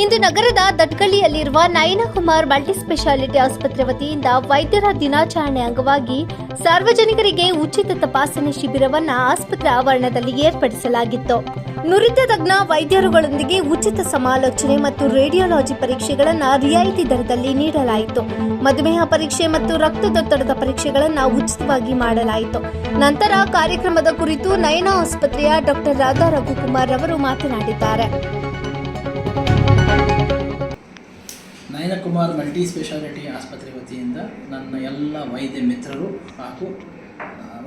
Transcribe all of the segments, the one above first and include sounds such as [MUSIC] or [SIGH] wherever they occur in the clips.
ಇಂದು ನಗರದ ದಟ್ಕಳ್ಳಿಯಲ್ಲಿರುವ Nayanakumar multi speciality ಆಸ್ಪತ್ರೆ ವತಿಯಿಂದ ವೈದ್ಯರ ದಿನಾಚರಣೆ ಅಂಗವಾಗಿ ಸಾರ್ವಜನಿಕರಿಗೆ ಉಚಿತ ತಪಾಸಣೆ ಶಿಬಿರವನ್ನ ಆಸ್ಪತ್ರೆ ಆವರಣದಲ್ಲಿ ಏರ್ಪಡಿಸಲಾಗಿತ್ತು. ನುರಿತ ತಜ್ಞ ವೈದ್ಯರುಗಳೊಂದಿಗೆ ಉಚಿತ ಸಮಾಲೋಚನೆ ಮತ್ತು ರೇಡಿಯೋಲಾಜಿ ಪರೀಕ್ಷೆಗಳನ್ನು ರಿಯಾಯಿತಿ ದರದಲ್ಲಿ ನೀಡಲಾಯಿತು. ಮಧುಮೇಹ ಪರೀಕ್ಷೆ ಮತ್ತು ರಕ್ತದೊತ್ತಡದ ಪರೀಕ್ಷೆಗಳನ್ನು ಉಚಿತವಾಗಿ ಮಾಡಲಾಯಿತು. ನಂತರ ಕಾರ್ಯಕ್ರಮದ ಕುರಿತು ನಯನ ಆಸ್ಪತ್ರೆಯ ಡಾಕ್ಟರ್ ರಾಧಾ ರಘುಕುಮಾರ್ ಅವರು ಮಾತನಾಡಿದ್ದಾರೆ. ನಯನಕುಮಾರ್ ಮಲ್ಟಿ ಸ್ಪೆಷಾಲಿಟಿ ಆಸ್ಪತ್ರೆ ವತಿಯಿಂದ ನನ್ನ ಎಲ್ಲ ವೈದ್ಯ ಮಿತ್ರರು ಹಾಗೂ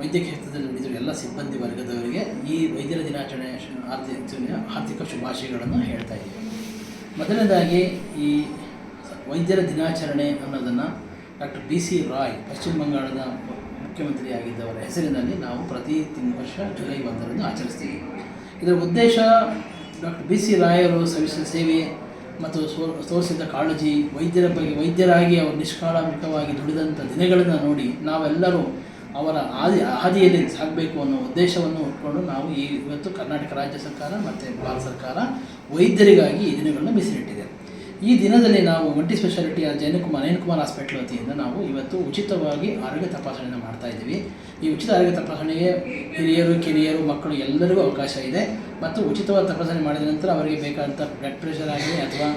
ವೈದ್ಯ ವೈದ್ಯಕೀಯ ಕ್ಷೇತ್ರದಲ್ಲಿ ದುಡಿದಿರುವ ಎಲ್ಲ ಸಿಬ್ಬಂದಿ ವರ್ಗದವರಿಗೆ ಈ ವೈದ್ಯರ ದಿನಾಚರಣೆ ಆರ್ಥಿಕ ಆರ್ಥಿಕ ಶುಭಾಶಯಗಳನ್ನು ಹೇಳ್ತಾ ಇದ್ದೀವಿ ಮೊದಲನೇದಾಗಿ ಈ ವೈದ್ಯರ ದಿನಾಚರಣೆ ಅನ್ನೋದನ್ನು ಡಾಕ್ಟರ್ ಬಿ ಸಿ ರಾಯ್, ಪಶ್ಚಿಮ ಬಂಗಾಳದ ಮುಖ್ಯಮಂತ್ರಿ ಮುಖ್ಯಮಂತ್ರಿಯಾಗಿದ್ದವರ ಹೆಸರಿನಲ್ಲಿ ನಾವು ಪ್ರತಿ ತಿಂಗಳ ವರ್ಷ ಜುಲೈ ಒಂದರಂದು ಆಚರಿಸ್ತೀವಿ. ಇದರ ಉದ್ದೇಶ ಡಾಕ್ಟರ್ ಬಿ ಸಿ ರಾಯರು ಸಲ್ಲಿಸಿದ ಸೇವೆ ಮತ್ತು ತೋರಿಸಿದ ಕಾಳಜಿ ವೈದ್ಯರ ಬಗ್ಗೆ, ವೈದ್ಯರಾಗಿ ಅವರು ನಿಷ್ಕಾಳಂಕವಾಗಿ ದುಡಿದಂಥ ದಿನಗಳನ್ನು ನೋಡಿ ನಾವೆಲ್ಲರೂ ಅವರ ಹಾದಿ ಹಾದಿಯಲ್ಲಿ ಸಾಗಬೇಕು ಅನ್ನೋ ಉದ್ದೇಶವನ್ನು ಇಟ್ಕೊಂಡು ನಾವು ಈ ಇವತ್ತು ಕರ್ನಾಟಕ ರಾಜ್ಯ ಸರ್ಕಾರ ಮತ್ತು ಭಾರತ ಸರ್ಕಾರ ವೈದ್ಯರಿಗಾಗಿ ಈ ದಿನಗಳನ್ನು ಮೀಸಲಿಟ್ಟಿದೆ ಈ ದಿನದಲ್ಲಿ ನಾವು ಮಲ್ಟಿ ಸ್ಪೆಷಾಲಿಟಿಯ ಜಯನಕುಮಾರ್, ನಯನಕುಮಾರ್ ಹಾಸ್ಪಿಟಲ್ ವತಿಯಿಂದ ನಾವು ಇವತ್ತು ಉಚಿತವಾಗಿ ಆರೋಗ್ಯ ತಪಾಸಣೆಯನ್ನು ಮಾಡ್ತಾ ಇದ್ದೀವಿ. ಈ ಉಚಿತ ಆರೋಗ್ಯ ತಪಾಸಣೆಗೆ ಹಿರಿಯರು, ಕಿರಿಯರು, ಮಕ್ಕಳು ಎಲ್ಲರಿಗೂ ಅವಕಾಶ ಇದೆ. ಮತ್ತು ಉಚಿತವಾದ ತಪಾಸಣೆ ಮಾಡಿದ ನಂತರ ಅವರಿಗೆ ಬೇಕಾದಂಥ ಬ್ಲಡ್ ಪ್ರೆಷರ್ ಆಗಲಿ ಅಥವಾ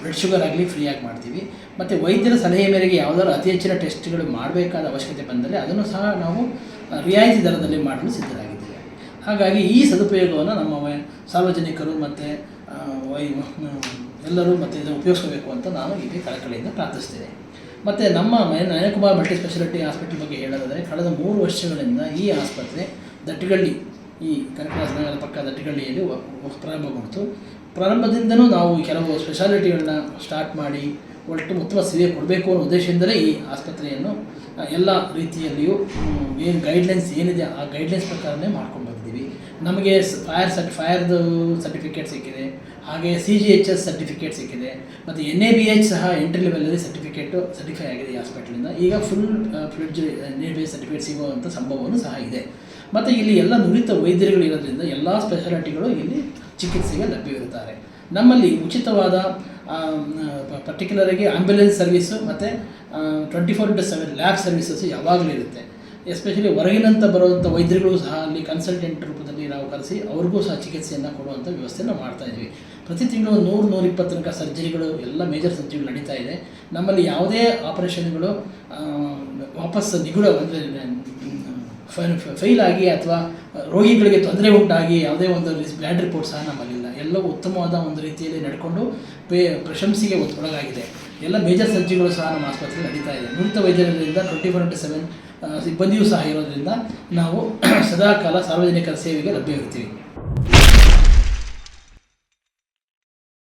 ಬ್ಲಡ್ ಶುಗರ್ ಆಗಲಿ ಫ್ರೀಯಾಗಿ ಮಾಡ್ತೀವಿ. ಮತ್ತು ವೈದ್ಯರ ಸಲಹೆ ಮೇರೆಗೆ ಯಾವುದಾದ್ರು ಅತಿ ಹೆಚ್ಚಿನ ಟೆಸ್ಟ್ಗಳು ಮಾಡಬೇಕಾದ ಅವಶ್ಯಕತೆ ಬಂದರೆ ಅದನ್ನು ಸಹ ನಾವು ರಿಯಾಯಿತಿ ದರದಲ್ಲಿ ಮಾಡಲು ಸಿದ್ಧರಾಗಿದ್ದೇವೆ. ಹಾಗಾಗಿ ಈ ಸದುಪಯೋಗವನ್ನು ನಮ್ಮ ಸಾರ್ವಜನಿಕರು ಮತ್ತು ವೈ ಎಲ್ಲರೂ ಮತ್ತು ಇದನ್ನು ಉಪಯೋಗಿಸಬೇಕು ಅಂತ ನಾನು ಇಲ್ಲಿ ಕಳಕಳಿಯಿಂದ ಪ್ರಾರ್ಥಿಸ್ತೇನೆ. ಮತ್ತು ನಮ್ಮ ನಯನಕುಮಾರ್ ಮಲ್ಟಿ ಸ್ಪೆಷಾಲಿಟಿ ಹಾಸ್ಪಿಟಲ್ ಬಗ್ಗೆ ಹೇಳೋದಾದರೆ, ಕಳೆದ ಮೂರು ವರ್ಷಗಳಿಂದ ಈ ಆಸ್ಪತ್ರೆ ದಟ್ಟಗಳ್ಳಿ ಈ ಕನಕದಾಸ ನಗರ ಪಕ್ಕದ ವ- ಪ್ರಾರಂಭಗೊಂಡಿತು ಪ್ರಾರಂಭದಿಂದನೂ ನಾವು ಕೆಲವು ಸ್ಪೆಷಾಲಿಟಿಗಳನ್ನ ಸ್ಟಾರ್ಟ್ ಮಾಡಿ ಒಟ್ಟು ಉತ್ತಮ ಸೇವೆ ಕೊಡಬೇಕು ಅನ್ನೋ ಉದ್ದೇಶದಿಂದಲೇ ಈ ಆಸ್ಪತ್ರೆಯನ್ನು ಎಲ್ಲ ರೀತಿಯಲ್ಲಿಯೂ ಏನು ಗೈಡ್ಲೈನ್ಸ್ ಏನಿದೆ ಆ ಗೈಡ್ಲೈನ್ಸ್ ಪ್ರಕಾರನೇ ಮಾಡ್ಕೊಂಡು ಬಂದಿದ್ದೀವಿ. ನಮಗೆ ಫೈರ್ ಸರ್ಟಿ ಫೈರ್ದು ಸರ್ಟಿಫಿಕೇಟ್ ಸಿಕ್ಕಿದೆ. ಹಾಗೆ C G H S certificate ಸಿಕ್ಕಿದೆ. ಮತ್ತು ಎನ್ ಎ ಬಿ ಎಚ್ ಸಹ ಎಂಟ್ರಿ ಲೆವೆಲಲ್ಲಿ ಸರ್ಟಿಫಿಕೇಟು ಸರ್ಟಿಫೈ ಆಗಿದೆ ಈ ಹಾಸ್ಪಿಟ್ಲಿಂದ ಈಗ full fledged N A B H certificate ಸಿಗುವಂಥ ಸಂಭವವೂ ಸಹ ಇದೆ. ಮತ್ತು ಇಲ್ಲಿ ಎಲ್ಲ ನುರಿತ ವೈದ್ಯರುಗಳು ಇರೋದ್ರಿಂದ ಎಲ್ಲ ಸ್ಪೆಷಾಲಿಟಿಗಳು ಇಲ್ಲಿ ಚಿಕಿತ್ಸೆಗೆ ಲಭ್ಯವಿರುತ್ತಾರೆ. ನಮ್ಮಲ್ಲಿ ಉಚಿತವಾದ ಪರ್ಟಿಕ್ಯುಲರಾಗಿ ಆಂಬ್ಯುಲೆನ್ಸ್ ಸರ್ವಿಸು ಮತ್ತು twenty four into seven lab services ಯಾವಾಗಲೂ ಇರುತ್ತೆ. ಎಸ್ಪೆಷಲಿ ಹೊರಗಿನಂತ ಬರುವಂಥ ವೈದ್ಯರುಗಳು ಸಹ ಅಲ್ಲಿ ಕನ್ಸಲ್ಟೆಂಟ್ ರೂಪದಲ್ಲಿ ನಾವು ಕರೆಸಿ ಅವ್ರಿಗೂ ಸಹ ಚಿಕಿತ್ಸೆಯನ್ನು ಕೊಡುವಂಥ ವ್ಯವಸ್ಥೆಯನ್ನು ಮಾಡ್ತಾ ಇದ್ದೀವಿ ಪ್ರತಿ ತಿಂಗಳು ನೂರು ನೂರಿಪ್ಪತ್ತು ತನಕ ಸರ್ಜರಿಗಳು ಎಲ್ಲ ಮೇಜರ್ ಸರ್ಜರಿಗಳು ನಡೀತಾ ಇದೆ. ನಮ್ಮಲ್ಲಿ ಯಾವುದೇ ಆಪರೇಷನ್ಗಳು ವಾಪಸ್ ನಿಗೂಢ ಅಂದರೆ ಫೈಲ್ ಆಗಿ ಅಥವಾ ರೋಗಿಗಳಿಗೆ ತೊಂದರೆ ಉಂಟಾಗಿ ಯಾವುದೇ ಒಂದು ಬ್ಲ್ಯಾಡ್ ರಿಪೋರ್ಟ್ ಸಹ ನಮ್ಮಲ್ಲಿಲ್ಲ. ಎಲ್ಲ ಉತ್ತಮವಾದ ಒಂದು ರೀತಿಯಲ್ಲಿ ನಡ್ಕೊಂಡು ಪೇ, ಪ್ರಶಂಸೆಗೆ ಒಳಗಾಗಿದೆ ಎಲ್ಲ ಮೇಜರ್ ಸರ್ಜರಿಗಳು ಸಹ ನಮ್ಮ ಆಸ್ಪತ್ರೆಯಲ್ಲಿ ನಡೀತಾ ಇದೆ. ನುರಿತ ವೈದ್ಯರಿಂದ ಟ್ವೆಂಟಿ ಫೋರ್ ಇಂಟು ಸೆವೆನ್ ಸಿಬ್ಬಂದಿಯೂ ಸಹ ಇರೋದ್ರಿಂದ ನಾವು [CLEARS THROAT] ಸದಾಕಾಲ ಸಾರ್ವಜನಿಕರ ಸೇವೆಗೆ ಲಭ್ಯವಿರ್ತೀವಿ